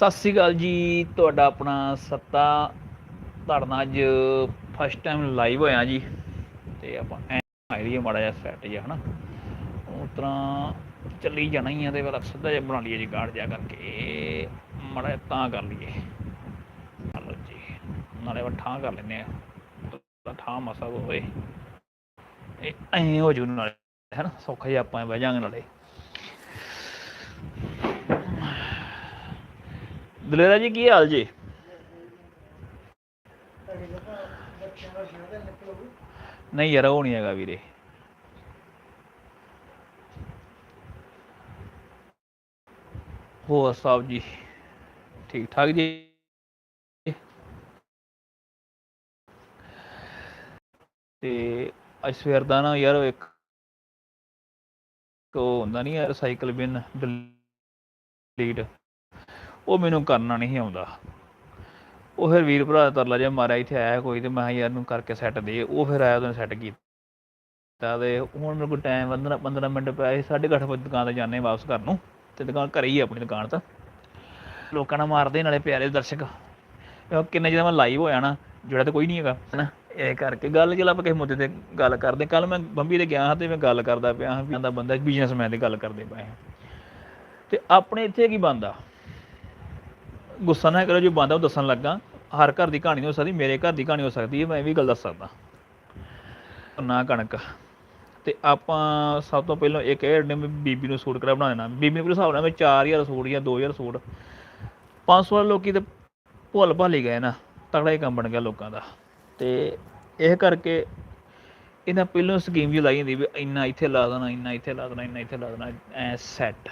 ਸਤਿ ਸ੍ਰੀ ਅਕਾਲ ਜੀ, ਤੁਹਾਡਾ ਆਪਣਾ ਸੱਤਾ ਧੜਨਾ ਅੱਜ ਫਸਟ ਟਾਈਮ ਲਾਈਵ ਹੋਇਆ ਜੀ। ਤੇ ਆਪਾਂ ਐ ਆਈਡੀਆ ਮਾੜਾ ਜਿਹਾ ਸੈੱਟ ਜਿਹਾ, ਹਨਾ। ਉਸ ਤਰ੍ਹਾਂ ਚੱਲੀ ਜਾਣਾ ਹੀ ਆ ਤੇ ਫਿਰ ਸਿੱਧਾ ਜਿਹਾ ਬਣਾ ਲਈਏ ਜੀ ਗਾਰਡ ਜਿਹਾ ਕਰਕੇ। ਮਾੜਾ ਜਿਹਾ ਤਾਂ ਕਰ ਲਈਏ। ਚਲੋ ਜੀ, ਨਾਲੇ ਵਾ ਠਾਂ ਕਰ ਲੈਨੇ ਆ। ਤਾਂ ਠਾਂ ਮਸਾ ਹੋਏ ਇਹ ਐਂ ਹੋ ਜੂ ਨਾਲੇ, ਹੈਨਾ। ਸੌਖਾ ਜਿਹਾ ਆਪਾਂ ਬਹਿ ਜਾਾਂਗੇ ਨਾਲੇ। ਦਲੇਰਾ ਜੀ, ਕੀ ਹਾਲ ਜੀ? ਨਹੀਂ ਯਾਰ, ਉਹ ਨਹੀਂ ਹੈਗਾ ਵੀਰੇ। ਹੋਰ ਸਾਹਿਬ ਜੀ ਠੀਕ ਠਾਕ ਜੀ? ਤੇ ਅੱਜ ਸਵੇਰ ਦਾ ਨਾ ਯਾਰ, ਇੱਕ ਉਹ ਹੁੰਦਾ ਨਹੀਂ ਯਾਰ, ਸਾਈਕਲ ਬਿਨ ਡਿਲੀਟ ਉਹ ਮੈਨੂੰ ਕਰਨਾ ਨਹੀਂ ਆਉਂਦਾ। ਉਹ ਫਿਰ ਵੀਰ ਭਰਾ ਦਾ ਤਰਲਾ ਜਿਹਾ ਮਾਰਿਆ, ਇੱਥੇ ਆਇਆ ਕੋਈ ਤੇ ਮੈਂ ਕਿਹਾ ਯਾਰ ਨੂੰ ਕਰਕੇ ਸੈੱਟ ਦੇ। ਉਹ ਫਿਰ ਆਇਆ, ਉਹਨੇ ਸੈੱਟ ਕੀਤਾ ਤੇ ਹੁਣ ਮੇਰੇ ਕੋਲ ਟਾਈਮ 15 15 ਮਿੰਟ ਪਿਆ ਸੀ 8:30 ਵਜੇ ਦੁਕਾਨ ਤੇ ਜਾਣੇ ਵਾਪਸ ਘਰ ਨੂੰ ਤੇ ਦੁਕਾਨ ਘਰੇ ਹੀ ਆ ਆਪਣੀ ਦੁਕਾਨ ਤਾਂ। ਲੋਕਾਂ ਨਾਲ ਮਾਰਦੇ ਨਾਲੇ ਪਿਆਰੇ ਦਰਸ਼ਕ। ਕਿੰਨੇ ਜਦੋਂ ਮੈਂ ਲਾਈਵ ਹੋਇਆ ਨਾ, ਜਿਹੜਾ ਤਾਂ ਕੋਈ ਨਹੀਂ ਹੈਗਾ, ਹਨਾ? ਇਹ ਕਰਕੇ ਗੱਲ ਚਲ ਆਪਾਂ ਕਿਸੇ ਮੁੱਦੇ ਤੇ ਗੱਲ ਕਰਦੇ ਕੱਲ ਮੈਂ ਬੰਬੀ ਤੇ ਗਿਆ ਹਾਂ ਤੇ ਮੈਂ ਗੱਲ ਕਰਦਾ ਪਿਆ ਹਾਂ ਵੀ ਆਂਦਾ ਬੰਦਾ ਬਿਜ਼ਨਸਮੈਨ ਦੀ ਗੱਲ ਕਰਦੇ ਪਏ ਹਾਂ ਤੇ ਆਪਣੇ ਇੱਥੇ ਕੀ ਬੰਦਾ ਗੁੱਸਾ ਨਾ ਕਰੋ ਜੋ ਬੰਦਾ ਉਹ ਦੱਸਣ ਲੱਗਾ, ਹਰ ਘਰ ਦੀ ਕਹਾਣੀ ਨਹੀਂ ਹੋ ਸਕਦੀ, ਮੇਰੇ ਘਰ ਦੀ ਕਹਾਣੀ ਹੋ ਸਕਦੀ ਹੈ, ਮੈਂ ਇਹ ਵੀ ਗੱਲ ਦੱਸ ਸਕਦਾ। ਨਾ ਕਣਕ। ਤੇ ਆਪਾਂ ਸਭ ਤੋਂ ਪਹਿਲਾਂ ਇੱਕ ਇਹ ਨੇ ਬੀਬੀ ਨੂੰ ਸੂਟ ਕਰਾ ਬਣਾ ਦੇਣਾ। ਬੀਬੀ ਨੂੰ ਹਿਸਾਬ ਨਾਲ ਮੈਂ 4000 ਸੂਟ ਜਾਂ 2000 ਸੂਟ। 500 ਵਾਲੇ ਲੋਕੀ ਤੇ ਭੁੱਲ ਭਾਲੀ ਗਏ ਨਾ ਤਗੜਾ ਹੀ ਕੰਮ ਬਣ ਗਿਆ ਲੋਕਾਂ ਦਾ। ਤੇ ਇਹ ਕਰਕੇ ਇਹਨਾਂ ਪਹਿਲਾਂ ਸਕੀਮ ਵੀ ਲਾਈ ਹੁੰਦੀ ਵੀ ਇੰਨਾ ਇੱਥੇ ਲਾ ਦੇਣਾ, ਇੰਨਾ ਇੱਥੇ ਲਾ ਦੇਣਾ, ਇੰਨਾ ਇੱਥੇ ਲਾ ਦੇਣਾ, ਐ ਸੈੱਟ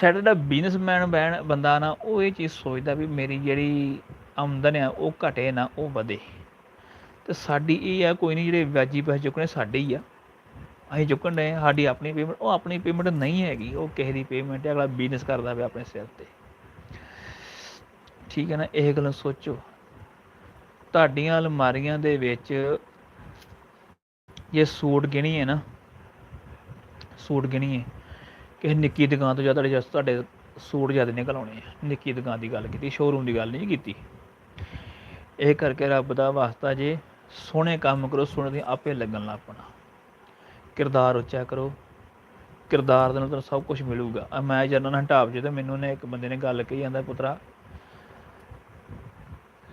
ਸਾਡਾ ਜਿਹੜਾ ਬਿਜ਼ਨਸਮੈਨ ਬੈਣ, ਬੰਦਾ ਨਾ, ਉਹ ਇਹ ਚੀਜ਼ ਸੋਚਦਾ ਵੀ ਮੇਰੀ ਜਿਹੜੀ ਆਮਦਨ ਆ, ਉਹ ਘਟੇ ਨਾ, ਉਹ ਵਧੇ। ਤੇ ਸਾਡੀ ਇਹ ਆ, ਕੋਈ ਨਹੀਂ ਜਿਹੜੇ ਵਿਆਜੀ ਪੈਸੇ ਚੁੱਕਣੇ, ਸਾਡੇ ਹੀ ਆ। ਅਸੀਂ ਚੁੱਕਣ ਦੇ ਸਾਡੀ ਆਪਣੀ ਪੇਮੈਂਟ ਉਹ ਆਪਣੀ ਪੇਮੈਂਟ ਨਹੀਂ ਹੈਗੀ, ਉਹ ਕਿਸੇ ਦੀ ਪੇਮੈਂਟ ਹੈ ਅਗਲਾ ਬਿਜ਼ਨਸ ਕਰਦਾ ਪਿਆ ਆਪਣੇ ਸਿਰ ਤੇ। ਠੀਕ ਹੈ ਨਾ, ਇਹ ਗੱਲ ਸੋਚੋ। ਤੁਹਾਡੀਆਂ ਅਲਮਾਰੀਆਂ ਦੇ ਵਿੱਚ ਜੇ ਸੂਟ ਗਿਣੀ ਹੈ ਨਾ, ਸੂਟ ਗਿਣੀ ਹੈ ਕਿਸੇ ਨਿੱਕੀ ਦੁਕਾਨ ਤੋਂ ਜ਼ਿਆਦਾ ਤੁਹਾਡੇ ਤੁਹਾਡੇ ਸੂਟ ਜ਼ਿਆਦਾ ਨਿਕਲ ਆਉਣੇ ਆ। ਨਿੱਕੀ ਦੁਕਾਨ ਦੀ ਗੱਲ ਕੀਤੀ ਸ਼ੋਰੂਮ ਦੀ ਗੱਲ ਨਹੀਂ ਕੀਤੀ। ਇਹ ਕਰਕੇ ਰੱਬ ਦਾ ਵਾਸਤਾ ਜੇ ਸੋਹਣੇ ਕੰਮ ਕਰੋ, ਸੋਹਣੇ ਦੀ ਆਪੇ ਲੱਗਣ ਲੱਗ ਪਣਾ। ਕਿਰਦਾਰ ਉੱਚਾ ਕਰੋ। ਕਿਰਦਾਰ ਦੇ ਨਾਲ ਤੁਹਾਨੂੰ ਸਭ ਕੁਝ ਮਿਲੂਗਾ। ਮੈਂ ਜਦੋਂ ਨਾ ਢਾਬ ਜੇ ਤੇ ਮੈਨੂੰ ਨੇ ਇੱਕ ਬੰਦੇ ਨੇ ਗੱਲ ਕਹੀ ਜਾਂਦਾ ਪੁੱਤਰਾ,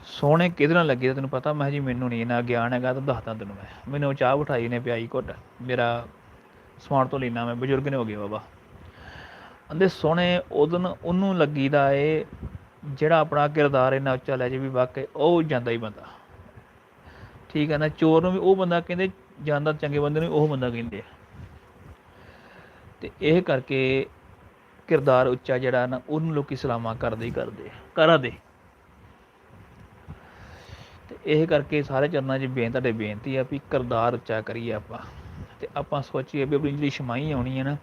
ਸੋਹਣੇ ਕਿਹਦੇ ਨਾਲ ਲੱਗੇ ਤੈਨੂੰ ਪਤਾ? ਮੈਂ ਕਿਹਾ ਜੀ ਮੈਨੂੰ ਨਹੀਂ ਨਾ ਗਿਆਨ ਹੈਗਾ ਤਾਂ ਦੱਸਦਾ ਤੈਨੂੰ ਮੈਂ। ਮੈਨੂੰ ਚਾਹ ਬਿਠਾਈ ਨੇ ਪਿਆਈ ਘੁੱਟ। ਮੇਰਾ ਸਮਾਨ ਤੋਂ ਲੈਣਾ ਮੈਂ, ਬਜ਼ੁਰਗ ਨੇ ਹੋ ਗਏ ਬਾਬਾ। ਅੰਦੇ ਸੋਹਣੇ ਉਹਦਨ ਉਹਨੂੰ ਲੱਗੀਦਾ ਏ ਜਿਹੜਾ ਆਪਣਾ ਕਿਰਦਾਰ ਇਹਨਾਂ ਉੱਚਾ ਲੈ ਜੇ ਵੀ ਵਾਕਈ ਉਹ ਜਾਂਦਾ ਹੀ ਬੰਦਾ। ਠੀਕ ਹੈ ਨਾ, ਚੋਰ ਨੂੰ ਵੀ ਉਹ ਬੰਦਾ ਕਹਿੰਦੇ ਜਾਂਦਾ ਚੰਗੇ ਬੰਦੇ ਨੂੰ ਉਹ ਬੰਦਾ ਕਹਿੰਦੇ ਆ। ਤੇ ਇਹ ਕਰਕੇ ਕਿਰਦਾਰ ਉੱਚਾ ਜਿਹੜਾ ਨਾ, ਉਹਨੂੰ ਲੋਕੀ ਸਲਾਮਾ ਕਰਦੇ ਹੀ ਕਰਦੇ ਆ ਕਰਾ ਦੇ ਤੇ ਇਹ ਕਰਕੇ ਸਾਰੇ ਚਰਨਾਂ 'ਚ ਬੇਨਤੀ ਤੁਹਾਡੇ ਬੇਨਤੀ ਆ ਵੀ ਕਿਰਦਾਰ ਉੱਚਾ ਕਰੀਏ ਆਪਾਂ। ਤੇ ਆਪਾਂ ਸੋਚੀਏ ਵੀ ਆਪਣੀ ਜਿਹੜੀ ਸ਼ਮਾਈ ਆਉਣੀ ਹੈ ਨਾ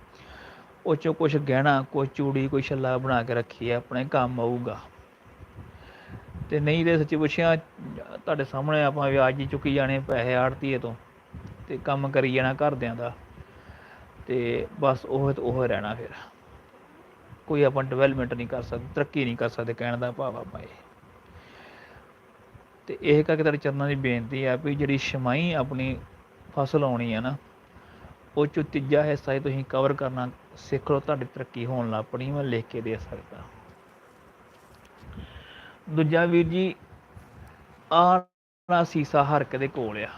ਉਹ ਚੋਂ ਕੁਝ ਗਹਿਣਾ ਕੋਈ ਚੂੜੀ, ਕੋਈ ਛੱਲਾ ਬਣਾ ਕੇ ਰੱਖੀਏ ਆਪਣੇ ਕੰਮ ਆਊਗਾ। ਤੇ ਨਹੀਂ ਤੇ ਸੱਚੀ ਪੁੱਛਿਆ, ਤੁਹਾਡੇ ਸਾਹਮਣੇ ਆਪਾਂ ਵਿਆਜ ਹੀ ਚੁੱਕੀ ਜਾਣੇ ਪੈਸੇ ਆੜਤੀਏ ਤੋਂ, ਤੇ ਕੰਮ ਕਰੀ ਜਾਣਾ ਘਰਦਿਆਂ ਦਾ, ਤੇ ਬਸ ਉਹ ਤੇ ਉਹ ਰਹਿਣਾ ਫਿਰ। ਕੋਈ ਆਪਾਂ ਡਿਵੈਲਪਮੈਂਟ ਨਹੀਂ ਕਰ ਸਕਦੇ, ਤਰੱਕੀ ਨਹੀਂ ਕਰ ਸਕਦੇ ਕਹਿਣ ਦਾ ਭਾਵ ਆਪਾਂ ਇਹ। ਤੇ ਇਹ ਕਰਕੇ ਤੁਹਾਡੇ ਚਰਨਾਂ ਦੀ ਬੇਨਤੀ ਆ ਵੀ ਜਿਹੜੀ ਸ਼ਮਾਈ ਆਪਣੀ ਫਸਲ ਆਉਣੀ ਆ ਨਾ, ਉਹ ਚੋਂ ਤੀਜਾ ਹਿੱਸਾ ਹੀ ਤੁਸੀਂ ਕਵਰ ਕਰਨਾ ਸਿੱਖ ਲਓ, ਤੁਹਾਡੀ ਤਰੱਕੀ ਹੋਣ ਲੱਗ ਪਣੀ ਮੈਂ ਲਿਖ ਕੇ ਦੇ ਸਕਦਾ। ਦੂਜਾ ਵੀਰ ਜੀ ਆਰਾ ਸੀਸਾ ਹਰਕ ਦੇ ਕੋਲ ਆ।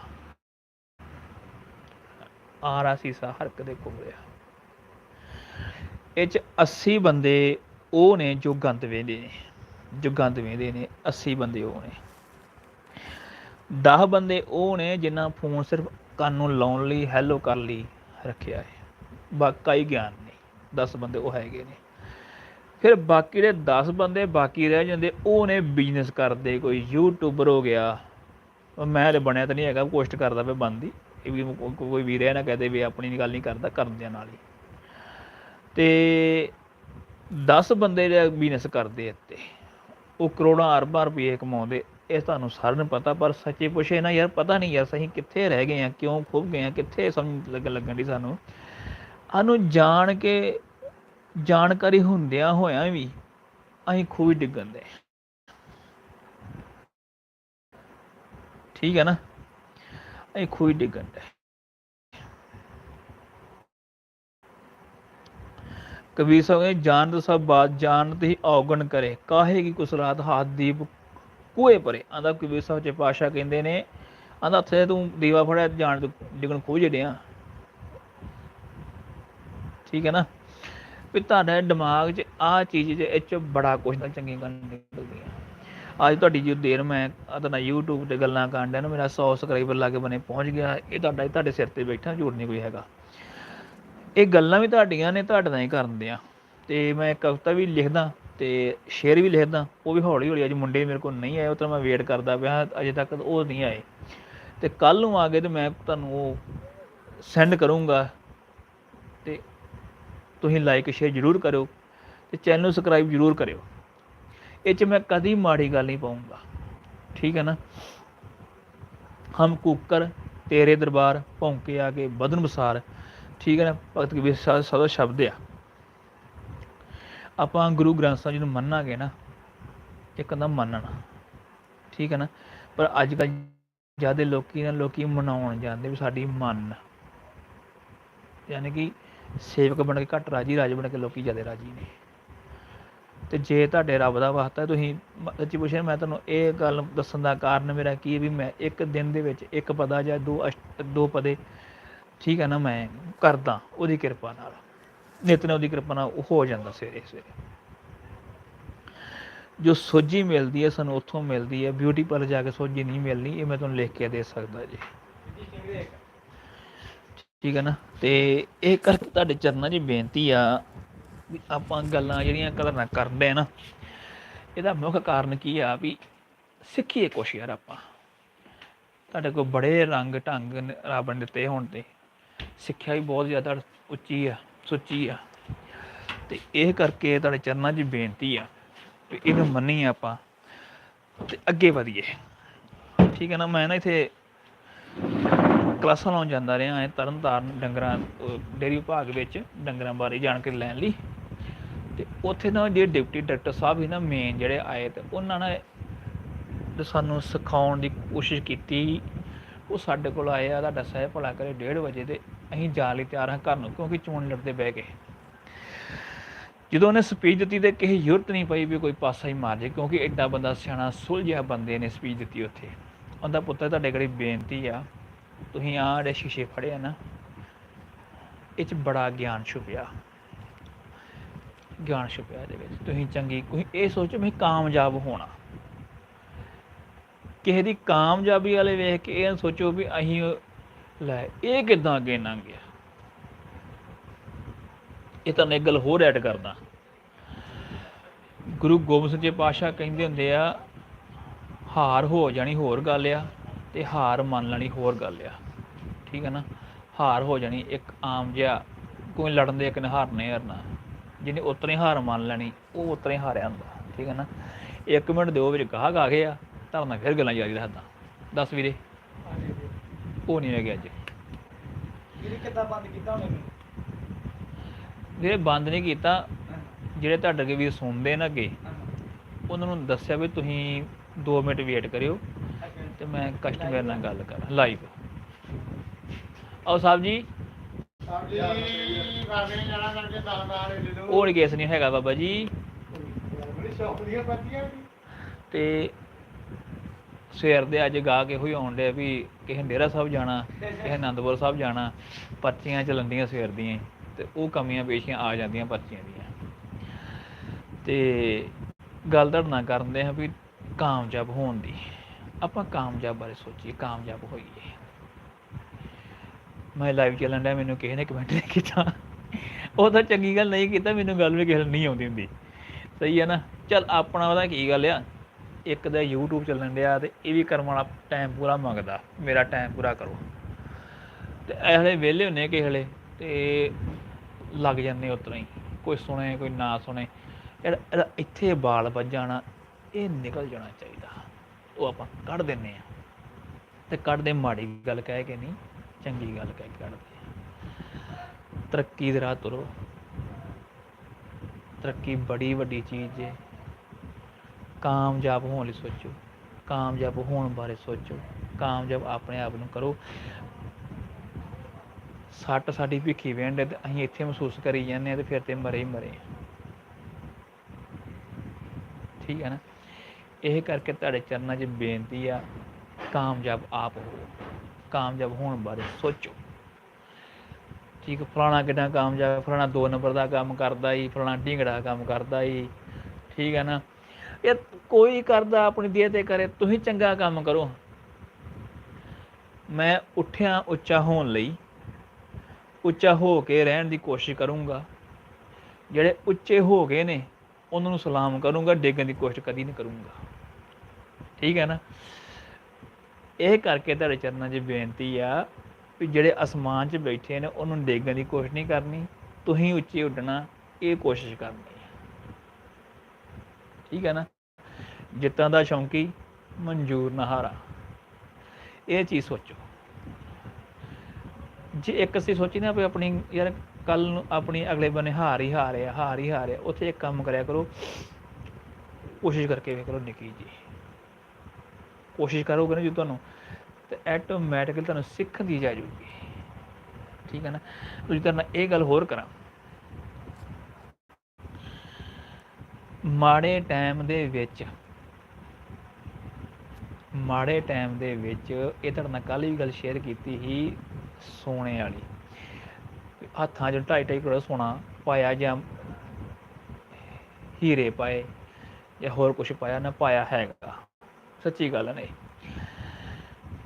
ਆਰਾ ਸੀਸਾ ਹਰਕ ਦੇ ਕੋਲ ਆ। ਇਹ ਚ 80 ਬੰਦੇ ਉਹ ਨੇ ਜੋ ਗੰਦ ਵੇਂਦੇ ਨੇ, ਜੋ ਗੰਦ ਵੇਂਦੇ ਨੇ 80 ਬੰਦੇ ਉਹ ਨੇ। 10 ਬੰਦੇ ਉਹ ਨੇ ਜਿਨ੍ਹਾਂ ਫੋਨ ਸਿਰਫ ਕੰਨ ਨੂੰ ਲਾਉਣ ਲਈ ਹੈਲੋ ਕਰ ਲਈ, ਰੱਖਿਆ ਹੈ। ਬਾਕਾ ਗਿਆਨ ਨਹੀਂ। 10 ਬੰਦੇ ਉਹ ਹੈਗੇ ਨੇ। ਫਿਰ ਬਾਕੀ ਦੇ 10 ਬੰਦੇ ਬਾਕੀ ਰਹਿ ਜਾਂਦੇ, ਉਹ ਨੇ ਬਿਜ਼ਨਸ ਕਰਦੇ, ਕੋਈ ਯੂਟਿਊਬਰ ਹੋ ਗਿਆ। ਮੈਂ ਹਲੇ ਬਣਿਆ ਤਾਂ ਨਹੀਂ ਹੈਗਾ ਕੋਸ਼ਟ ਕਰਦਾ ਪਿਆ ਬੰਦੀ ਇਹ ਵੀ ਕੋ- ਕੋਈ ਵੀਰ ਹੈ ਨਾ ਕਹਦੇ ਵੀ ਆਪਣੀ ਗੱਲ ਨਹੀਂ ਕਰਦਾ ਕਰਦਿਆਂ ਨਾਲ ਹੀ। ਤੇ 10 ਬੰਦੇ ਜਿਹੜਾ ਬਿਜ਼ਨਸ ਕਰਦੇ ਇੱਥੇ। ਉਹ ਕਰੋੜਾਂ ਅਰਬਾਂ ਰੁਪਏ ਕਮਾਉਂਦੇ, ਇਹ ਤੁਹਾਨੂੰ ਸਾਰਿਆਂ ਨੂੰ ਪਤਾ, ਪਰ ਸੱਚੇ ਪੁੱਛੇ ਨਾ ਯਾਰ, ਪਤਾ ਨਹੀਂ ਯਾਰ ਸਹੀ ਕਿੱਥੇ ਰਹਿ ਗਏ ਆ ਕਿਉਂ ਖੁੱਭ ਗਏ ਆ ਕਿੱਥੇ ਸਮਝ ਲੱਗਣ ਦੀ ਸਾਨੂੰ। ਸਾਨੂੰ ਜਾਣ ਕੇ ਜਾਣਕਾਰੀ ਹੁੰਦਿਆਂ ਹੋਇਆਂ ਵੀ ਅਸੀਂ ਖੂਹ ਡਿੱਗਣ ਦੇ ਠੀਕ ਹੈ ਨਾ? ਅਸੀਂ ਖੂਹ ਡਿੱਗਣ ਦੇ ਕਬੀਰ ਸਾਹਿਬ ਨੇ ਜਾਣਤ ਸਭ ਬਾਤ ਜਾਣਤ ਹੀ ਔਗਣ ਕਰੇ। ਕਾਹੇ ਕੀ ਕੁਸਰਾਤ ਹਾਥ ਦੀਪ ਕੂਏ ਪਰੇ? ਆਂਦਾ ਕਬੀਰ ਸਾਹਿਬ ਚ ਪਾਸ਼ਾ ਕਹਿੰਦੇ ਨੇ, ਆਂਦਾ, ਉੱਥੇ ਤੂੰ ਦੀਵਾ ਫੜਿਆ ਜਾਣ ਤੂੰ ਡਿੱਗਣ ਖੂਹ ਜੜਿਆ ਠੀਕ ਹੈ ਨਾ? ਵੀ ਤੁਹਾਡੇ ਦਿਮਾਗ 'ਚ ਆਹ ਚੀਜ਼ 'ਚ ਇਹ 'ਚ ਬੜਾ ਕੁਛ ਨਾ ਚੰਗੀ ਗੱਲ ਨਿਕਲਦੀ ਅੱਜ ਤੁਹਾਡੀ ਜੋ ਦੇਰ ਮੈਂ ਤੁਹਾਡਾ YouTube ਤੇ ਗੱਲਾਂ ਕਰਨ ਡਿਆ ਨਾ, ਮੇਰਾ 100 ਸਬਸਕ੍ਰਾਈਬਰ ਲਾਗੇ ਬਣੇ ਪਹੁੰਚ ਗਿਆ, ਇਹ ਤੁਹਾਡਾ ਤੁਹਾਡੇ ਸਿਰ ਤੇ ਬੈਠਾ, ਝੂਠ ਨਹੀਂ ਕੋਈ ਹੈਗਾ। ਇਹ ਗੱਲਾਂ ਵੀ ਤੁਹਾਡੀਆਂ ਨੇ, ਤੁਹਾਡੇ ਨਾਲ ਹੀ ਕਰਨ ਦਿਆਂ ਤੇ ਮੈਂ ਕਵਿਤਾ ਵੀ ਲਿਖਦਾ ਤੇ ਸ਼ੇਰ ਵੀ ਲਿਖਦਾ, ਉਹ ਵੀ ਹੌਲੀ ਹੌਲੀ ਅੱਜ ਮੁੰਡੇ ਮੇਰੇ ਕੋਲ ਨਹੀਂ ਆਏ, ਉਹ ਤਾਂ ਮੈਂ ਵੇਟ ਕਰਦਾ ਪਿਆ, ਅਜੇ ਤੱਕ ਉਹ ਨਹੀਂ ਆਏ। ਤੇ ਕੱਲ ਨੂੰ ਆ ਗਏ ਤੇ ਮੈਂ ਤੁਹਾਨੂੰ ਉਹ ਸੈਂਡ ਕਰੂੰਗਾ ਤੁਸੀਂ ਲਾਈਕ ਸ਼ੇਅਰ ਜ਼ਰੂਰ ਕਰਿਓ ਤੇ ਚੈਨਲ ਨੂੰ ਸਬਸਕ੍ਰਾਈਬ ਜ਼ਰੂਰ ਕਰਿਓ। ਇਹ ਚ ਮੈਂ ਕਦੀ ਮਾੜੀ ਗੱਲ ਨਹੀਂ ਪਾਉਂਗਾ। ਠੀਕ ਹੈ ਨਾ? ਹਮ ਕੁੱਕਰ, ਤੇਰੇ ਦਰਬਾਰ, ਭੌਂਕੇ ਆ ਕੇ ਬਦਨ ਬਸਾਰ। ਠੀਕ ਹੈ ਨਾ? ਭਗਤ ਕਬੀਰ ਸਾਹਿਬ ਸਦਾ ਸ਼ਬਦ ਆ। ਆਪਾਂ ਗੁਰੂ ਗ੍ਰੰਥ ਸਾਹਿਬ ਜੀ ਨੂੰ ਮੰਨਾਂਗੇ ਨਾ ਇੱਕ ਨਾ ਮੰਨਣਾ। ਠੀਕ ਹੈ ਨਾ? ਪਰ ਅੱਜ ਕੱਲ੍ਹ ਜਿਆਦੇ ਲੋਕੀ ਨਾ, ਲੋਕੀ ਮਨਾਉਣ ਜਾਂਦੇ ਵੀ ਸਾਡੀ ਮੰਨ। ਯਾਨੀ ਕਿ ਸੇਵਕ ਬਣ ਕੇ ਘੱਟ ਰਾਜੀ, ਰਾਜ ਬਣ ਕੇ ਲੋਕੀ ਜਿਆਦੇ ਰਾਜੀ ਨੇ। ਤੇ ਜੇ ਤੁਹਾਡੇ ਰੱਬ ਦਾ ਵਾਸਤਾ ਤੁਸੀਂ ਸੱਚੀ ਪੁੱਛਿਆ, ਮੈਂ ਤੁਹਾਨੂੰ ਇਹ ਗੱਲ ਦੱਸਣ ਦਾ ਕਾਰਨ ਮੇਰਾ ਕੀ ਵੀ ਮੈਂ ਇੱਕ ਦਿਨ ਦੇ ਵਿੱਚ ਇੱਕ ਪਦਾ ਜਾਂ ਦੋ ਦੋ ਪਦੇ, ਠੀਕ ਹੈ ਨਾ, ਮੈਂ ਕਰਦਾ ਉਹਦੀ ਕਿਰਪਾ ਨਾਲ। ਨਿਤ ਉਹਦੀ ਕਿਰਪਾ ਨਾਲ ਉਹ ਹੋ ਜਾਂਦਾ ਸਵੇਰੇ ਸਵੇਰੇ। ਜੋ ਸੋਝੀ ਮਿਲਦੀ ਹੈ, ਸਾਨੂੰ ਉੱਥੋਂ ਮਿਲਦੀ ਹੈ। ਬਿਊਟੀ ਪਾਰਲਰ ਜਾ ਕੇ ਸੋਝੀ ਨਹੀਂ ਮਿਲਣੀ, ਇਹ ਮੈਂ ਤੁਹਾਨੂੰ ਲਿਖ ਕੇ ਦੇ ਸਕਦਾ ਜੀ। ਠੀਕ ਹੈ ਨਾ? ਤੇ ਇਹ ਕਰਕੇ ਤੁਹਾਡੇ ਚਰਨਾਂ 'ਚ ਬੇਨਤੀ ਆ ਵੀ ਆਪਾਂ ਗੱਲਾਂ ਜਿਹੜੀਆਂ ਕਦਰ ਨਾਲ ਕਰਦੇ ਆ ਨਾ, ਇਹਦਾ ਮੁੱਖ ਕਾਰਨ ਕੀ ਆ ਵੀ ਸਿੱਖੀਏ ਕੁਛ ਯਾਰ ਆਪਾਂ। ਤੁਹਾਡੇ ਕੋਲ ਬੜੇ ਰੰਗ ਢੰਗ ਨ- ਰੱਬ ਨੇ ਦਿੱਤੇ ਹੁਣ ਤੇ। ਸਿੱਖਿਆ ਵੀ ਬਹੁਤ ਜ਼ਿਆਦਾ ਉੱਚੀ ਆ, ਸੁੱਚੀ ਆ। ਤੇ ਇਹ ਕਰਕੇ ਤੁਹਾਡੇ ਚਰਨਾਂ 'ਚ ਬੇਨਤੀ ਆ ਵੀ ਇਹਨੂੰ ਮੰਨੀਏ ਆਪਾਂ ਤੇ ਅੱਗੇ ਵਧੀਏ। ਠੀਕ ਹੈ ਨਾ? ਮੈਂ ਨਾ ਇੱਥੇ ਕਲਾਸਾਂ ਲਾਉਣ ਜਾਂਦਾ ਰਿਹਾ ਐ ਤਰਨ ਤਾਰਨ ਡੰਗਰਾਂ, ਅਹ, ਡੇਅਰੀ ਵਿਭਾਗ ਵਿੱਚ ਡੰਗਰਾਂ ਬਾਰੇ ਜਾਣਕਾਰੀ ਲੈਣ ਲਈ। ਤੇ ਉੱਥੇ ਨਾ ਜਿਹੜੇ ਡਿਪਟੀ ਡਾਇਰੈਕਟਰ ਸਾਹਿਬ ਸੀ ਨਾ ਮੇਨ ਜਿਹੜੇ ਆਏ ਤੇ ਉਹਨਾਂ ਨੇ ਸਾਨੂੰ ਸਿਖਾਉਣ ਦੀ ਕੋਸ਼ਿਸ਼ ਕੀਤੀ। ਉਹ ਸਾਡੇ ਕੋਲ ਆਏ ਆ, ਤੁਹਾਡਾ ਸਹਿ ਭਲਾ ਕਰੇ 1:30 ਵਜੇ ਤੇ ਅਸੀਂ ਜਾਣ ਲਈ ਤਿਆਰ ਹਾਂ ਘਰ ਨੂੰ, ਕਿਉਂਕਿ ਚੋਣ ਲੜਦੇ ਬਹਿ ਗਏ। ਜਦੋਂ ਉਹਨੇ ਸਪੀਚ ਦਿੱਤੀ ਤੇ ਕਿਸੇ ਜ਼ਰੂਰਤ ਨਹੀਂ ਪਈ ਵੀ ਕੋਈ ਪਾਸਾ ਹੀ ਮਾਰ ਜੇ, ਕਿਉਂਕਿ ਐਡਾ ਬੰਦਾ ਸਿਆਣਾ, ਸੁਲਝਿਆ ਬੰਦੇ ਨੇ ਸਪੀਚ ਦਿੱਤੀ ਉੱਥੇ। ਉਹਦਾ ਪੁੱਤਰ ਤੁਹਾਡੇ ਕੋਲ ਬੇਨਤੀ ਆ ਤੁਸੀਂ ਆਹ ਜਿਹੜੇ ਸ਼ੀਸ਼ੇ ਫੜੇ ਆ ਨਾ, ਇਹ ਚ ਬੜਾ ਗਿਆਨ ਛੁਪਿਆ। ਗਿਆਨ ਛੁਪਿਆ ਇਹਦੇ ਵਿੱਚ। ਤੁਸੀਂ ਚੰਗੀ ਕੋਈ ਇਹ ਸੋਚੋ ਮੈਂ ਕਾਮਯਾਬ ਹੋਣਾ। ਕਿਸੇ ਦੀ ਕਾਮਯਾਬੀ ਵਾਲੇ ਵੇਖ ਕੇ ਇਹ ਸੋਚੋ ਵੀ ਅਸੀਂ ਲੈ, ਇਹ ਕਿਦਾਂ ਅੱਗੇ ਲੰਘ ਗਿਆ। ਇਹ ਤਾਂ ਇੱਕ ਗੱਲ ਹੋਰ ਐਡ ਕਰਦਾ। ਗੁਰੂ ਗੋਬਿੰਦ ਸਿੰਘ ਜੀ ਪਾਤਸ਼ਾਹ ਕਹਿੰਦੇ ਹੁੰਦੇ ਆ, ਹਾਰ ਹੋ ਜਾਣੀ ਹੋਰ ਗੱਲ ਆ। ਤੇ ਹਾਰ ਮੰਨ ਲੈਣੀ ਹੋਰ ਗੱਲ ਆ। ਠੀਕ ਹੈ ਨਾ? ਹਾਰ ਹੋ ਜਾਣੀ ਇੱਕ ਆਮ ਜਿਹਾ ਕੋਈ ਲੜਨ ਦੇ ਇੱਕ ਨੇ ਹਾਰ ਨਹੀਂ ਹਾਰਨਾ। ਜਿਹਨੇ ਉਤਰੇ ਹਾਰ ਮੰਨ ਲੈਣੀ ਉਹ ਉਤਰੇ ਹਾਰਿਆ ਹੁੰਦਾ। ਠੀਕ ਹੈ ਨਾ? ਇੱਕ ਮਿੰਟ ਦਿਓ ਵਿੱਚ ਗਾਹਕ ਆ ਗਏ ਆ ਧਰਨਾ ਫਿਰ ਗੱਲਾਂ ਜਾਰੀ ਰੱਖਦਾ। ਦੱਸ ਵੀਰੇ। ਉਹ ਨਹੀਂ ਰਹਿ ਗਿਆ ਅੱਜ। ਵੀਰੇ ਕਿੱਦਾਂ ਬੰਦ ਕੀਤਾ ਉਹਨੇ? ਬੰਦ ਨਹੀਂ ਕੀਤਾ। ਜਿਹੜੇ ਤੁਹਾਡੇ ਅੱਗੇ ਵੀ ਸੁਣਦੇ ਨਾ ਅੱਗੇ ਉਹਨਾਂ ਨੂੰ ਦੱਸਿਆ ਵੀ ਤੁਸੀਂ 2 ਮਿੰਟ ਵੇਟ ਕਰਿਓ। ਤੇ ਮੈਂ ਕਸਟਮਰ ਨਾਲ ਗੱਲ ਕਰਾਂ ਲਾਈਵ ਆਓ ਸਾਹਿਬ ਜੀ। ਸਾਡੀ ਉਹ ਨਹੀਂ ਕੇਸ ਨਹੀਂ ਹੈਗਾ ਬਾਬਾ ਜੀ। ਬੜੀ ਤੇ ਸਵੇਰ ਦੇ ਅੱਜ ਗਾ ਕੇ ਹੋਈ ਆਉਣ ਡਿਆ ਵੀ ਕਿਸੇ ਡੇਰਾ ਸਾਹਿਬ ਜਾਣਾ ਕਿਸੇ ਆਨੰਦਪੁਰ ਸਾਹਿਬ ਜਾਣਾ ਪਰਚੀਆਂ ਚੱਲਣਦੀਆਂ ਸਵੇਰ ਦੀਆਂ ਹੀ, ਤੇ ਉਹ ਕਮੀਆਂ ਪੇਸ਼ੀਆਂ ਆ ਜਾਂਦੀਆਂ ਪਰਚੀਆਂ ਦੀਆਂ। ਤੇ ਗੱਲ ਤੁਹਾਡੇ ਕਰਦੇ ਹਾਂ ਵੀ ਕਾਮਯਾਬ ਹੋਣ ਦੀ। ਆਪਾਂ ਕਾਮਯਾਬ ਬਾਰੇ ਸੋਚੀਏ, ਕਾਮਯਾਬ ਹੋਈਏ। ਮੈਂ ਲਾਈਵ ਚੱਲਣ ਡਿਆ, ਮੈਨੂੰ ਕਿਸੇ ਨੇ ਕਮੈਂਟ ਨਹੀਂ ਕੀਤਾ। ਉਹ ਤਾਂ ਚੰਗੀ ਗੱਲ ਨਹੀਂ ਕੀਤਾ, ਮੈਨੂੰ ਗੱਲ ਵੀ ਕਿਸੇ ਨਹੀਂ ਆਉਂਦੀ ਹੁੰਦੀ। ਸਹੀ ਹੈ ਨਾ? ਚਲ ਆਪਣਾ ਉਹਦਾ ਕੀ ਗੱਲ ਆ? ਇੱਕ ਦਾ YouTube ਚੱਲਣ ਡਿਆ ਤੇ ਇਹ ਵੀ ਕਰਮ ਵਾਲਾ ਟਾਈਮ ਪੂਰਾ ਮੰਗਦਾ। ਮੇਰਾ ਟਾਈਮ ਪੂਰਾ ਕਰੋ। ਤੇ ਇਹਲੇ ਵਿਹਲੇ ਹੁੰਨੇ ਕਿਸੇ ਵੇਲੇ ਤੇ ਲੱਗ ਜਾਂਦੇ ਉਤਰਾ ਹੀ। ਕੋਈ ਸੁਣੇ, ਕੋਈ ਨਾ ਸੁਣੇ। ਇਹਦਾ ਇੱਥੇ ਬਾਲ ਵੱਜ ਜਾਣਾ, ਇਹ ਨਿਕਲ ਜਾਣਾ ਚਾਹੀਦਾ। ਉਹ ਆਪਾਂ ਕੱਢ ਦਿੰਨੇ ਆ ਤੇ ਕੱਢਦੇ ਮਾੜੀ ਗੱਲ ਕਹਿ ਕੇ ਨਹੀਂ, ਚੰਗੀ ਗੱਲ ਕਹਿ ਕੇ ਕੱਢਦੇ ਆ ਤਰੱਕੀ ਦੇ ਰਾਹ ਤੁਰੋ। ਤਰੱਕੀ ਬੜੀ ਵੱਡੀ ਚੀਜ਼ ਹੈ ਕਾਮਯਾਬ ਹੋਣ ਲਈ ਸੋਚੋ। ਕਾਮਯਾਬ ਹੋਣ ਬਾਰੇ ਸੋਚੋ। ਕਾਮਯਾਬ ਆਪਣੇ ਆਪ ਨੂੰ ਕਰੋ। ਸੱਟ ਸਾਡੀ ਭਿੱਖੀ ਵੇਂਡ ਤੇ ਅਸੀਂ ਇੱਥੇ ਮਹਿਸੂਸ ਕਰੀ ਜਾਂਦੇ ਆ ਤੇ ਫਿਰ ਤੇ ਮਰੇ ਹੀ ਮਰੇ ਠੀਕ ਹੈ ਨਾ? ਇਹ ਕਰਕੇ ਤੁਹਾਡੇ ਚਰਨਾਂ 'ਚ ਬੇਨਤੀ ਆ, ਕਾਮਯਾਬ ਆਪ ਹੋ। ਕਾਮਯਾਬ ਹੋਣ ਬਾਰੇ ਸੋਚੋ। ਠੀਕ, ਫਲਾਣਾ ਕਿੱਦਾਂ ਕਾਮਯਾਬ, ਫਲਾਣਾ ਦੋ ਨੰਬਰ ਦਾ ਕੰਮ ਕਰਦਾ ਈ, ਫਲਾਣਾ ਢੀਂਗੜਾ ਕੰਮ ਕਰਦਾ ਈ। ਠੀਕ ਹੈ ਨਾ? ਇਹ ਕੋਈ ਕਰਦਾ, ਆਪਣੀ ਦੇਹ ਤੇ ਕਰੇ, ਤੁਸੀਂ ਚੰਗਾ ਕੰਮ ਕਰੋ। ਮੈਂ ਉੱਠਿਆ ਉੱਚਾ ਹੋਣ ਲਈ ਉੱਚਾ ਹੋ ਕੇ ਰਹਿਣ ਦੀ ਕੋਸ਼ਿਸ਼ ਕਰੂੰਗਾ। ਜਿਹੜੇ ਉੱਚੇ ਹੋ ਗਏ ਨੇ, ਉਹਨਾਂ ਨੂੰ ਸਲਾਮ ਕਰੂੰਗਾ, ਡੇਗਣ ਦੀ ਕੋਸ਼ਿਸ਼ ਕਦੀ ਨਹੀਂ ਕਰੂੰਗਾ। ਠੀਕ ਹੈ ਨਾ? ਇਹ ਕਰਕੇ ਤੁਹਾਡੇ ਚਰਨਾਂ 'ਚ ਬੇਨਤੀ ਆ ਵੀ ਜਿਹੜੇ ਅਸਮਾਨ 'ਚ ਬੈਠੇ ਨੇ, ਉਹਨੂੰ ਡੇਗਣ ਦੀ ਕੋਸ਼ਿਸ਼ ਨਹੀਂ ਕਰਨੀ। ਤੁਸੀਂ ਉੱਚੇ ਉੱਡਣਾ, ਇਹ ਕੋਸ਼ਿਸ਼ ਕਰਨੀ ਠੀਕ ਹੈ ਨਾ? ਜਿੱਤਾਂ ਦਾ ਸ਼ੌਂਕੀ, ਮਨਜ਼ੂਰ ਨਾ ਇਹ ਚੀਜ਼ ਸੋਚੋ। ਜੇ ਇੱਕ ਅਸੀਂ ਸੋਚੀ ਨਾ ਵੀ ਆਪਣੀ ਯਾਰ ਕੱਲ ਨੂੰ ਆਪਣੀ ਅਗਲੇ ਬੰਨੇ ਹਾਰ ਹੀ ਹਾਰਿਆ, ਹਾਰ ਹੀ ਹਾਰਿਆ, ਉੱਥੇ ਇੱਕ ਕੰਮ ਕਰਿਆ ਕਰੋ, ਕੋਸ਼ਿਸ਼ ਕਰਕੇ ਵੇਖ ਕਰੋ ਨਿੱਕੀ ਜੀ ਕੋਸ਼ਿਸ਼ ਕਰੋਗੇ ਨਾ ਜੀ ਤੁਹਾਨੂੰ, ਤੇ ਆਟੋਮੈਟਿਕਲੀ ਤੁਹਾਨੂੰ ਸਿੱਖਣ ਦੀ ਜਾ ਜੂਗੀ। ਠੀਕ ਹੈ ਨਾ? ਤੁਸੀਂ ਕਰਨਾ ਇਹ ਗੱਲ ਹੋਰ ਕਰਾਂ। ਮਾੜੇ ਟਾਈਮ ਦੇ ਵਿੱਚ, ਮਾੜੇ ਟਾਈਮ ਦੇ ਵਿੱਚ ਇਹ ਤੁਹਾਡੇ ਨਾਲ ਕੱਲ੍ਹ ਵੀ ਗੱਲ ਸ਼ੇਅਰ ਕੀਤੀ ਸੀ ਸੋਨੇ ਵਾਲੀ। ਹੱਥਾਂ 'ਚ ਢਾਈ ਢਾਈ ਕਰੋੜ ਸੋਨਾ ਪਾਇਆ ਜਾਂ ਹੀਰੇ ਪਾਏ ਜਾਂ ਹੋਰ ਕੁਝ ਪਾਇਆ ਨਾ ਪਾਇਆ ਹੈਗਾ। ਸੱਚੀ ਗੱਲ ਨੇ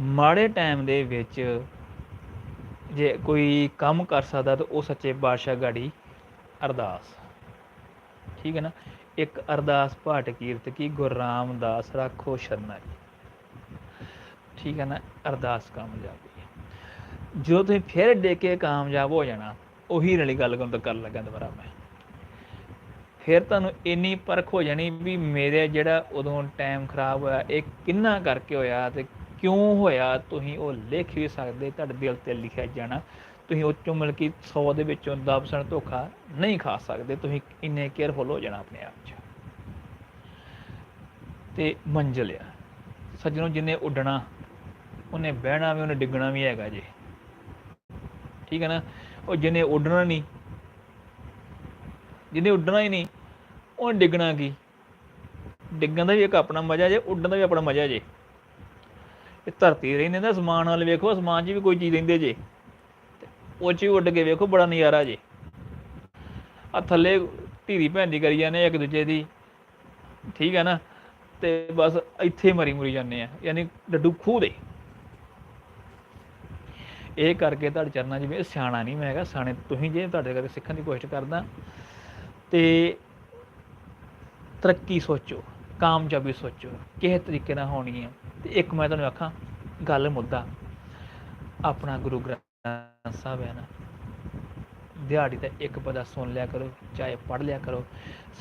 ਮਾੜੇ ਟਾਈਮ ਦੇ ਵਿੱਚ ਜੇ ਕੋਈ ਕੰਮ ਕਰ ਸਕਦਾ ਤਾਂ ਉਹ ਸੱਚੇ ਬਾਦਸ਼ਾਹ ਗਾੜੀ ਅਰਦਾਸ। ਠੀਕ ਹੈ ਨਾ? ਇੱਕ ਅਰਦਾਸ ਪਾਠ ਕੀਰਤ ਕੀ, ਗੁਰ ਰਾਮਦਾਸ ਰੱਖੋ ਸ਼ਰਨਾ ਜੀ ਠੀਕ ਹੈ ਨਾ? ਅਰਦਾਸ ਕਾਮਯਾਬੀ ਹੈ। ਜੋ ਤੁਸੀਂ ਫਿਰ ਦੇ ਕੇ ਕਾਮਯਾਬ ਹੋ ਜਾਣਾ, ਉਹੀ ਵਾਲੀ ਗੱਲ ਕਰਨ ਤੋਂ ਕਰ ਲੱਗਾ ਦੁਬਾਰਾ ਮੈਂ। ਫਿਰ ਤੁਹਾਨੂੰ ਇੰਨੀ ਪਰਖ ਹੋ ਜਾਣੀ ਵੀ ਮੇਰੇ ਜਿਹੜਾ ਉਦੋਂ ਟਾਈਮ ਖਰਾਬ ਹੋਇਆ, ਇਹ ਕਿੰਨਾ ਕਰਕੇ ਹੋਇਆ ਤੇ ਕਿਉਂ ਹੋਇਆ, ਤੁਸੀਂ ਉਹ ਲਿਖ ਵੀ ਸਕਦੇ, ਤੁਹਾਡੇ ਦਿਲ ਤੇ ਲਿਖਿਆ ਜਾਣਾ। ਤੁਸੀਂ ਉਹ ਚੋਂ ਮਤਲਬ ਕਿ 100 ਦੇ ਵਿੱਚੋਂ 10% ਧੋਖਾ ਨਹੀਂ ਖਾ ਸਕਦੇ, ਤੁਸੀਂ ਇੰਨੇ ਕੇਅਰਫੁਲ ਹੋ ਜਾਣਾ ਆਪਣੇ ਆਪ 'ਚ। ਤੇ ਮੰਜ਼ਿਲ ਆ। ਸੱਜਣੋ, ਜਿੰਨੇ ਉੱਡਣਾ, ਉਹਨੇ ਬਹਿਣਾ ਵੀ, ਉਹਨੇ ਡਿੱਗਣਾ ਵੀ ਹੈਗਾ ਜੇ। ਠੀਕ ਹੈ ਨਾ? ਉਹ ਜਿਹਨੇ ਉੱਡਣਾ ਨਹੀਂ ਜਿਹਨੇ ਉੱਡਣਾ ਹੀ ਨਹੀਂ ਉਹਨੇ ਡਿੱਗਣਾ ਕੀ? ਡਿੱਗਣ ਦਾ ਵੀ ਇੱਕ ਆਪਣਾ ਮਜ਼ਾ ਜੇ, ਉੱਡਣ ਦਾ ਵੀ ਆਪਣਾ ਮਜ਼ਾ ਜੇ। ਇਹ ਧਰਤੀ ਰਹਿੰਦੇ ਨਾ, ਅਸਮਾਨ ਵੱਲ ਵੇਖੋ, ਅਸਮਾਨ 'ਚ ਵੀ ਕੋਈ ਚੀਜ਼ ਰਹਿੰਦੇ ਜੇ। ਉਹ 'ਚ ਵੀ ਉੱਡ ਕੇ ਵੇਖੋ, ਬੜਾ ਨਜ਼ਾਰਾ ਜੇ। ਆ ਥੱਲੇ ਧੀਰੀ ਭੈਂਦੀ ਕਰੀ ਜਾਂਦੇ ਇੱਕ ਦੂਜੇ ਦੀ। ਠੀਕ ਹੈ ਨਾ? ਤੇ ਬਸ ਇੱਥੇ ਮਰੀ ਮੁਰੀ ਜਾਂਦੇ ਆ, ਯਾਨੀ ਡੱਡੂ ਖੂਹ ਦੇ। ਇਹ ਕਰਕੇ ਤੁਹਾਡੇ ਚਰਨਾਂ 'ਚ ਵੀ ਸਿਆਣਾ ਨਹੀਂ ਮੈਂ ਹੈਗਾ, ਸਿਆਣੇ ਤੁਸੀਂ ਜੇ ਤੁਹਾਡੇ ਕਰਕੇ ਸਿੱਖਣ ਦੀ ਕੋਸ਼ਿਸ਼ ਕਰਦਾ। ਤੇ ਤਰੱਕੀ ਸੋਚੋ, ਕਾਮਯਾਬੀ ਸੋਚੋ, ਕਿਸ ਤਰੀਕੇ ਨਾਲ ਹੋਣੀ ਹੈ। ਤੇ ਇੱਕ ਮੈਂ ਤੁਹਾਨੂੰ ਆਖਾਂ, ਗੱਲ ਮੁੱਦਾ, ਆਪਣਾ ਗੁਰੂ ਗ੍ਰੰਥ ਸਾਹਿਬ ਹੈ ਨਾ, ਦਿਹਾੜੀ ਦਾ ਇੱਕ ਪਦਾ ਸੁਣ ਲਿਆ ਕਰੋ, ਚਾਹੇ ਪੜ੍ਹ ਲਿਆ ਕਰੋ,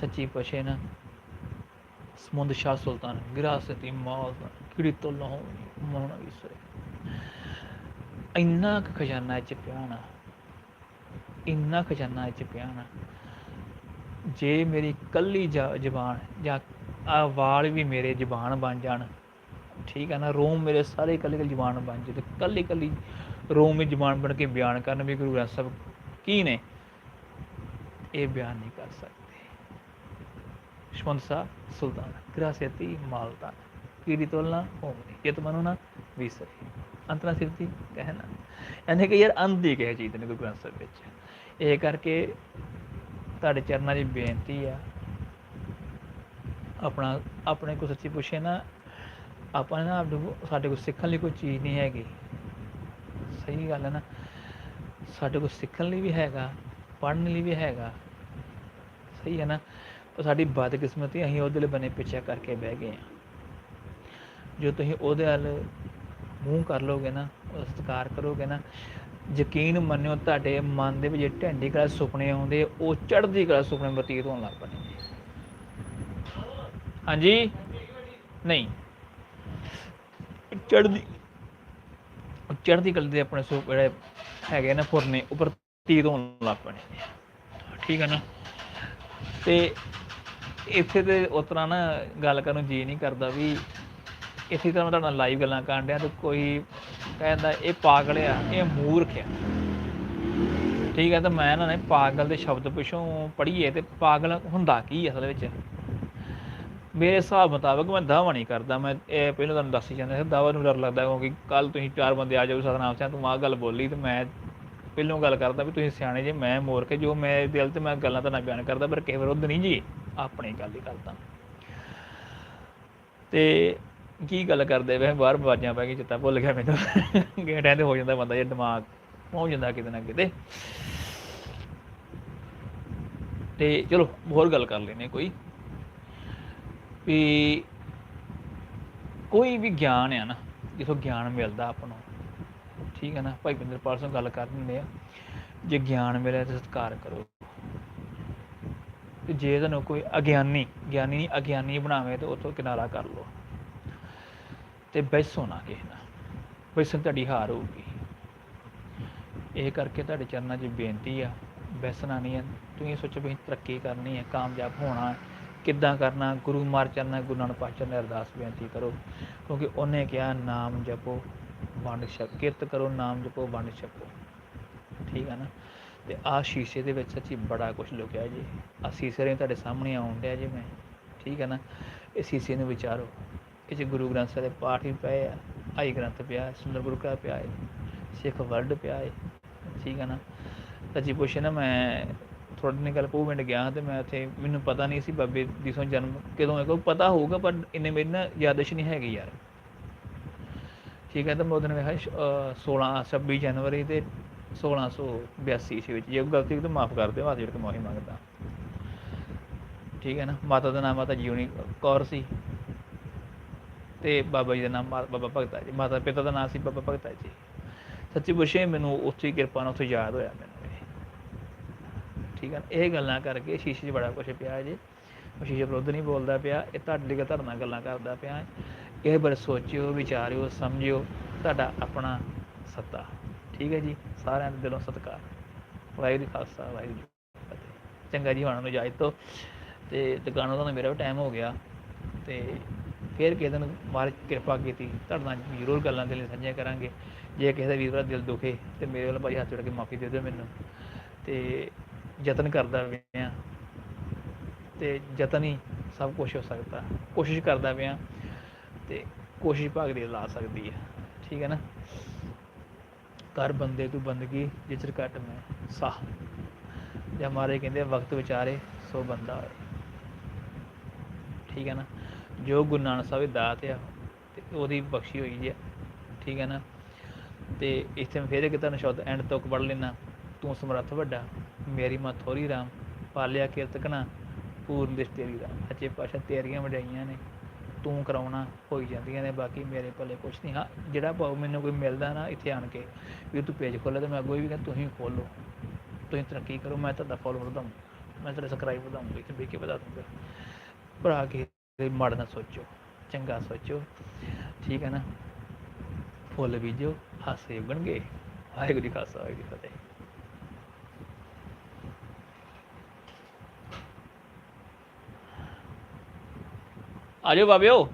ਸੱਚੀ ਪਛੇ ਨਾ, ਸਮੁੰਦ ਸ਼ਾਹ ਸੁਲਤਾਨ, ਵਿਰਾਸਤੀ ਮੌਤ ਕਿੜੀ ਤੋਂ ਲਹੋ ਮੋਣਾ ਵਿਸਰੇ ਇੰਨਾ ਕੁ ਖਜ਼ਾਨਾ ਇਹ ਚ ਪਿਆ ਇੰਨਾ ਖਜ਼ਾਨਾ ਇਹ ਚ ਪਿਆ ਜੇ ਮੇਰੀ ਕੱਲੀ ਜ਼ਬਾਨ ਜਾਂ ਆ ਵਾਲ ਵੀ ਮੇਰੇ ਜ਼ਬਾਨ ਬਣ ਜਾਣ, ਠੀਕ ਹੈ ਨਾ, ਰੋਮ ਮੇਰੇ ਸਾਰੇ ਕੱਲੀ ਕੱਲੀ ਜ਼ਬਾਨ ਬਣ ਜੇ ਤੇ ਕੱਲੀ ਕੱਲੀ ਰੋਮ ਵਿੱਚ ਜ਼ਬਾਨ ਬਣ ਕੇ ਬਿਆਨ ਕਰਨ ਵੀ ਗੁਰੂ ਗ੍ਰੰਥ ਸਾਹਿਬ ਕੀ ਨੇ? ਇਹ ਬਿਆਨ ਨਹੀਂ ਕਰ ਸਕਦੇ। ਸ਼ਮੰਸਾ ਸੁਲਤਾਨ ਗ੍ਰਾਸੇਤੀ ਮਾਲਤਾਨ, ਕੀੜੀ ਤੋਲਣਾ ਹੋਮਨੀ ਇਹ ਤਾਂ ਮਨੋ ਨਾ ਵਿਸਰੇ ਅੰਤਰਾ ਸਿਰਤੀ ਕਹਿਣਾ। ਯਾਨੀ ਕਿ ਯਾਰ ਅੰਤ ਕਹੇ ਚੀਜ਼ ਨੇ ਗੁਰੂ ਗ੍ਰੰਥ ਸਾਹਿਬ ਵਿੱਚ। ਇਹ ਕਰਕੇ ਤੁਹਾਡੇ ਚਰਨਾਂ 'ਚ ਬੇਨਤੀ ਆ। ਆਪਣਾ, ਆਪਣੇ ਕੋ ਸੱਚੀ ਪੁੱਛੇ ਨਾ, ਆਪਾਂ ਨਾ ਆਪਣੇ ਸਾਡੇ ਕੋਲ ਸਿੱਖਣ ਲਈ ਕੋਈ ਚੀਜ਼ ਨਹੀਂ ਹੈਗੀ। ਸਹੀ ਗੱਲ ਹੈ ਨਾ। ਸਾਡੇ ਕੋਲ ਸਿੱਖਣ ਲਈ ਵੀ ਹੈਗਾ, ਪੜ੍ਹਨ ਲਈ ਵੀ ਹੈਗਾ। ਸਹੀ ਹੈ ਨਾ। ਪਰ ਸਾਡੀ ਬਦਕਿਸਮਤੀ ਅਸੀਂ ਉਹਦੇ ਲਈ ਬਨੇ ਪਿੱਛੇ ਕਰਕੇ ਬਹਿ ਗਏ ਹਾਂ। ਜੋ ਤੁਸੀਂ ਉਹਦੇ ਵੱਲ ਮੂੰਹ ਕਰ ਲੋਗੇ ਨਾ, ਉਹਦਾ ਸਤਿਕਾਰ ਕਰੋਗੇ ਨਾ ਯਕੀਨ ਮੰਨਿਓ ਤੁਹਾਡੇ ਮਨ ਦੇ ਵਿੱਚ ਢੈਂਡੀ ਕਲਾ ਸੁਪਨੇ ਆਉਂਦੇ, ਉਹ ਚੜ੍ਹਦੀ ਕਲਾ ਸੁਪਨੇ ਬਤੀਤ ਹੋਣ ਲੱਗ ਪੈਣੇ ਹਾਂਜੀ? ਨਹੀਂ। ਚੜ੍ਹਦੀ ਚੜ੍ਹਦੀ ਕਲਾ ਦੇ ਆਪਣੇ ਸੁਪ ਜਿਹੜੇ ਹੈਗੇ ਨਾ ਫੁਰਨੇ ਉੱਪਰ ਤੀਤ ਹੋਣ ਲੱਗ ਪੈਣੇ। ਠੀਕ ਹੈ ਨਾ? ਤੇ ਇੱਥੇ ਤੇ ਉਸ ਤਰ੍ਹਾਂ ਨਾ ਗੱਲ ਕਰਨ ਨੂੰ ਜੀ ਨਹੀਂ ਕਰਦਾ ਵੀ ਇੱਥੇ ਤਾਂ ਮੈਂ ਤੁਹਾਡੇ ਨਾਲ ਲਾਈਵ ਗੱਲਾਂ ਕਰਨ ਡਿਆ ਤੇ ਕੋਈ ਕਹਿੰਦਾ ਇਹ ਪਾਗਲ ਆ, ਇਹ ਮੂਰਖ ਆ। ਠੀਕ ਹੈ ਤਾਂ ਮੈਂ ਨਾ ਨੇ ਪਾਗਲ ਦੇ ਸ਼ਬਦ ਪਿਛੋਂ ਪੜ੍ਹੀਏ ਤੇ ਪਾਗਲ ਹੁੰਦਾ ਕੀ ਅਸਲ ਵਿੱਚ? ਮੇਰੇ ਹਿਸਾਬ ਮੁਤਾਬਕ ਮੈਂ ਦਾਵਾ ਨਹੀਂ ਕਰਦਾ, ਮੈਂ ਇਹ ਪਹਿਲਾਂ ਤੁਹਾਨੂੰ ਦੱਸ ਹੀ ਜਾਂਦਾ ਸੀ, ਦਾਵਾ ਨੂੰ ਡਰ ਲੱਗਦਾ ਕਿਉਂਕਿ ਕੱਲ ਤੁਸੀਂ ਚਾਰ ਬੰਦੇ ਆ ਜਾਓ ਸਤਨਾਮ ਸਿੰਘ, ਤੂੰ ਆਹ ਗੱਲ ਬੋਲੀ ਤੇ ਮੈਂ ਪਹਿਲੋਂ ਗੱਲ ਕਰਦਾ ਵੀ ਤੁਸੀਂ ਸਿਆਣੇ ਜੇ, ਮੈਂ ਮੂਰਖ ਜੋ ਮੇਰੇ ਦਿਲ ਤੇ ਮੈਂ ਗੱਲਾਂ ਤਾਂ ਨਾ ਬਿਆਨ ਕਰਦਾ, ਪਰ ਕਿਸੇ ਵਿਰੁੱਧ ਨਹੀਂ ਜੀ, ਆਪਣੀ ਗੱਲ ਹੀ ਕਰਦਾ ਤੇ ਕੀ ਗੱਲ ਕਰਦੇ ਵੇ ਬਾਹਰ ਬਾਜਾਂ ਪੈ ਗਈ ਚਿੱਤਾ ਭੁੱਲ ਗਿਆ ਮੈਨੂੰ। ਗੇਟਾਂ ਤੇ ਹੋ ਜਾਂਦਾ ਬੰਦਾ, ਜੇ ਦਿਮਾਗ ਪਹੁੰਚ ਜਾਂਦਾ ਕਿਤੇ ਨਾ ਕਿਤੇ। ਤੇ ਚਲੋ, ਹੋਰ ਗੱਲ ਕਰ ਲੈਨੇ ਕੋਈ। ਵੀ ਕੋਈ ਵੀ ਗਿਆਨ ਆ ਨਾ, ਜਿੱਥੋਂ ਗਿਆਨ ਮਿਲਦਾ ਆਪਾਂ ਨੂੰ, ਠੀਕ ਹੈ ਨਾ? ਭਾਈ ਬਿੰਦਰ ਪਾਰਸੋਂ ਗੱਲ ਕਰ ਦਿੰਦੇ ਆ, ਜੇ ਗਿਆਨ ਮਿਲਿਆ ਤਾਂ ਸਤਿਕਾਰ ਕਰੋ। ਤੇ ਜੇ ਤੁਹਾਨੂੰ ਕੋਈ ਅਗਿਆਨੀ, ਗਿਆਨੀ ਨਹੀਂ ਅਗਿਆਨੀ ਬਣਾਵੇ ਤਾਂ ਉੱਥੋਂ ਕਿਨਾਰਾ ਕਰ ਲਓ। ਤੇ ਬੈਸੋ ਨਾ ਕਿਸੇ ਨਾਲ। ਬੈਸਣ ਤੁਹਾਡੀ ਹਾਰ ਹੋਊਗੀ। ਇਹ ਕਰਕੇ ਤੁਹਾਡੇ ਚਰਨਾਂ 'ਚ ਬੇਨਤੀ ਆ ਬੈਸਣਾ ਨਹੀਂ ਹੈ ਤੁਸੀਂ ਸੋਚੋ ਵੀ ਤਰੱਕੀ ਕਰਨੀ ਹੈ ਕਾਮਯਾਬ ਹੋਣਾ ਹੈ, ਕਿੱਦਾਂ ਕਰਨਾ ਗੁਰੂ ਮਾਰ ਚਰਨਾਂ ਗੁਰੂ ਨਾਨਕ ਪਾਤਸ਼ਾਹ ਨੇ ਅਰਦਾਸ ਬੇਨਤੀ ਕਰੋ। ਕਿਉਂਕਿ ਉਹਨੇ ਕਿਹਾ ਨਾਮ ਜਪੋ ਵੰਡ ਛਕ ਕਿਰਤ ਕਰੋ ਨਾਮ ਜਪੋ ਵੰਡ ਛਕੋ। ਠੀਕ ਹੈ ਨਾ? ਤੇ ਆ ਸ਼ੀਸ਼ੇ ਦੇ ਵਿੱਚ ਸੱਚੀ ਬੜਾ ਕੁਝ ਲੁਕਿਆ ਜੀ। ਆ ਸ਼ੀਸ਼ੇ ਨੇ ਤੁਹਾਡੇ ਸਾਹਮਣੇ ਆਉਣ ਡਿਆ ਜੀ ਮੈਂ। ਠੀਕ ਹੈ ਨਾ? ਇਹ ਸ਼ੀਸ਼ੇ ਨੂੰ ਵਿਚਾਰੋ। ਇਹ ਗੁਰੂ ਗ੍ਰੰਥ ਸਾਹਿਬ ਦੇ ਪਾਠ ਵੀ ਪਏ ਆ ਆਈ ਗ੍ਰੰਥ ਪਿਆ, ਸੁੰਦਰ ਗੁਰੂ ਕਾ ਪਿਆ ਹੈ ਸਿੱਖ ਵਰਡ ਪਿਆ ਹੈ ਠੀਕ ਹੈ ਨਾ? ਸੱਚੀ ਪੁੱਛੇ ਨਾ ਮੈਂ ਥੋੜਾ ਦਿਨ ਕੱਲ ਪੂ ਪਿੰਡ ਗਿਆ ਤੇ ਮੈਂ ਉੱਥੇ, ਮੈਨੂੰ ਪਤਾ ਨਹੀਂ ਸੀ ਬਾਬੇ ਦੀ ਸੋ ਜਨਮ ਕਦੋਂ ਹੈ ਕੋਈ ਪਤਾ ਹੋਊਗਾ, ਪਰ ਇੰਨੇ ਮੇਰੀ ਨਾ ਯਾਦਸ਼ ਨਹੀਂ ਹੈਗੀ ਯਾਰ। ਠੀਕ ਹੈ ਤਾਂ ਮੈਂ ਉਹਦਨ ਵੇਖਿਆ ਸ਼- ਅਹ 16 26 ਜਨਵਰੀ ਤੇ 1682 ਈਸਵੀ ਵਿੱਚ, ਜੇ ਕੋਈ ਗਲਤੀ ਹੋਈ ਤਾਂ ਮਾਫ ਕਰ ਦਿਓ ਹੱਥ ਜੋੜ ਕੇ ਮਾਫੀ ਮੰਗਦਾ। ਠੀਕ ਹੈ ਨਾ? ਮਾਤਾ ਦਾ ਨਾਮ ਮਾਤਾ ਜੀਵਨੀ ਕੌਰ ਸੀ। ਤੇ ਬਾਬਾ ਜੀ ਦਾ ਨਾਮ ਮਾ- ਬਾਬਾ ਭਗਤਾ ਜੀ, ਮਾਤਾ ਪਿਤਾ ਦਾ ਨਾਮ ਸੀ ਬਾਬਾ ਭਗਤਾ ਜੀ। ਸੱਚੀ ਪੁੱਛੇ ਮੈਨੂੰ ਉੱਥੇ ਕਿਰਪਾ ਨਾਲ ਉੱਥੇ ਯਾਦ ਹੋਇਆ ਮੈਨੂੰ ਇਹ। ਠੀਕ ਹੈ ਇਹ ਗੱਲਾਂ ਕਰਕੇ ਸ਼ੀਸ਼ੇ 'ਚ ਬੜਾ ਕੁਝ ਪਿਆ ਜੀ। ਉਹ ਸ਼ੀਸ਼ੇ ਵਿਰੁੱਧ ਨਹੀਂ ਬੋਲਦਾ ਪਿਆ, ਇਹ ਤੁਹਾਡੇ ਲਈ ਧਰਨਾ ਗੱਲਾਂ ਕਰਦਾ ਪਿਆ। ਇਹ ਬਾਰੇ ਸੋਚਿਓ, ਵਿਚਾਰਿਓ, ਸਮਝਿਓ, ਤੁਹਾਡਾ ਆਪਣਾ ਸੱਤਾ। ਠੀਕ ਹੈ ਜੀ? ਸਾਰਿਆਂ ਦੇ ਦਿਲੋਂ ਸਤਿਕਾਰ। ਵਾਹਿਗੁਰੂ ਖਾਲਸਾ, ਵਾਹਿਗੁਰੂ ਜੀ ਚੰਗਾ ਜੀ, ਹੁਣ ਨੂੰ ਇਜਾਜ਼ਤ ਤੋਂ ਤੇ ਦੁਕਾਨਾਂ ਦਾ ਮੇਰਾ ਵੀ ਟਾਈਮ ਹੋ ਗਿਆ। ਤੇ ਫਿਰ ਕਿਸੇ ਦਿਨ ਮਾਰ ਕਿਰਪਾ ਕੀਤੀ, ਤੁਹਾਡੇ ਨਾਲ ਜ਼ਰੂਰ ਗੱਲਾਂ ਦੇ ਲਈ ਸਾਂਝੀਆਂ ਕਰਾਂਗੇ। ਜੇ ਕਿਸੇ ਦਾ ਵੀਰ ਦਾ ਦਿਲ ਦੁਖੇ, ਤੇ ਮੇਰੇ ਵੱਲ ਭਾਈ ਹੱਥ ਜੋੜ ਕੇ ਮਾਫੀ ਦੇ ਦਿਓ ਮੈਨੂੰ। ਤੇ ਯਤਨ ਕਰਦਾ ਪਿਆ। ਤੇ ਯਤਨ ਹੀ ਸਭ ਕੁਝ ਹੋ ਸਕਦਾ। ਕੋਸ਼ਿਸ਼ ਕਰਦਾ ਪਿਆ, ਤੇ ਕੋਸ਼ਿਸ਼ ਭਾਗ ਦੀ ਲਾ ਸਕਦੀ ਹੈ। ਠੀਕ ਹੈ ਨਾ? ਕਰ ਬੰਦੇ ਤੂੰ ਬੰਦਗੀ, ਜਿਚਰ ਘਟ ਮੈਂ ਸਾਹ। ਜਾਂ ਮਾਰੇ ਕਹਿੰਦੇ ਵਕਤ ਵਿਚਾਰੇ, ਸੋ ਬੰਦਾ ਹੋਏ। ਠੀਕ ਹੈ ਨਾ? ਜੋ ਗੁਰੂ ਨਾਨਕ ਸਾਹਿਬ ਦੀ ਦਾਤ ਆ ਤੇ ਉਹਦੀ ਬਖਸ਼ੀ ਹੋਈ ਜੀ ਆ, ਠੀਕ ਹੈ ਨਾ? ਤੇ ਇੱਥੇ ਮੈਂ ਫੇਰ ਇੱਕ ਤੁਹਾਨੂੰ ਸ਼ਬਦ ਐਂਡ ਤੱਕ ਪੜ੍ਹ ਲੈਣਾ ਤੂੰ ਸਮਰੱਥ ਵੱਡਾ ਮੇਰੀ ਮਾਂ ਥੋਰੀ ਰਾਮ ਪਾਲਿਆ ਕੀਰਤਕਣਾ ਪੂਰਨ ਦਿਸ ਤੇਰੀ ਰਾਮ। ਅੱਛੇ ਪਾਸ਼ਾ ਤੇਰੀਆਂ ਵਡਾਈਆਂ ਨੇ ਤੂੰ ਕਰਾਉਣਾ ਹੋਈ ਜਾਂਦੀਆਂ ਨੇ ਬਾਕੀ ਮੇਰੇ ਭਲੇ ਕੁਛ ਨਹੀਂ। ਹਾਂ ਜਿਹੜਾ ਭਾਉ ਮੈਨੂੰ ਕੋਈ ਮਿਲਦਾ ਨਾ ਇੱਥੇ ਆਣ ਕੇ ਵੀ ਤੂੰ ਪੇਜ ਖੋਲ੍ਹ ਤੇ ਮੈਂ ਅੱਗੋਂ ਵੀ ਕਹਿੰਦਾ ਤੁਸੀਂ ਖੋਲੋ ਤੁਸੀਂ ਤਰੱਕੀ ਕਰੋ ਮੈਂ ਤੁਹਾਡਾ ਫੋਲੋਵਰ ਵਧਾਊਂ ਮੈਂ ਤੁਹਾਡਾ ਸਬਸਕ੍ਰਾਈਬ ਵਧਾਊਂਗਾ। ਇੱਥੇ ਵੇਖ ਕੇ ਵਧਾ ਦੂੰਗਾ। ਭਰਾ ਕੇ ਮਾੜਾ ਨਾ ਸੋਚੋ ਚੰਗਾ ਸੋਚੋ ਠੀਕ ਹੈ ਨਾ? ਫੁੱਲ ਬੀਜੋ, ਹਾਸੇ ਬਣਗੇ ਵਾਹਿਗੁਰੂ ਜੀ ਖਾਲਸਾ, ਵਾਹਿਗੁਰੂ ਜੀ ਕੀ ਫਤਿਹ। ਆਜੋ ਬਾਬਿਓ।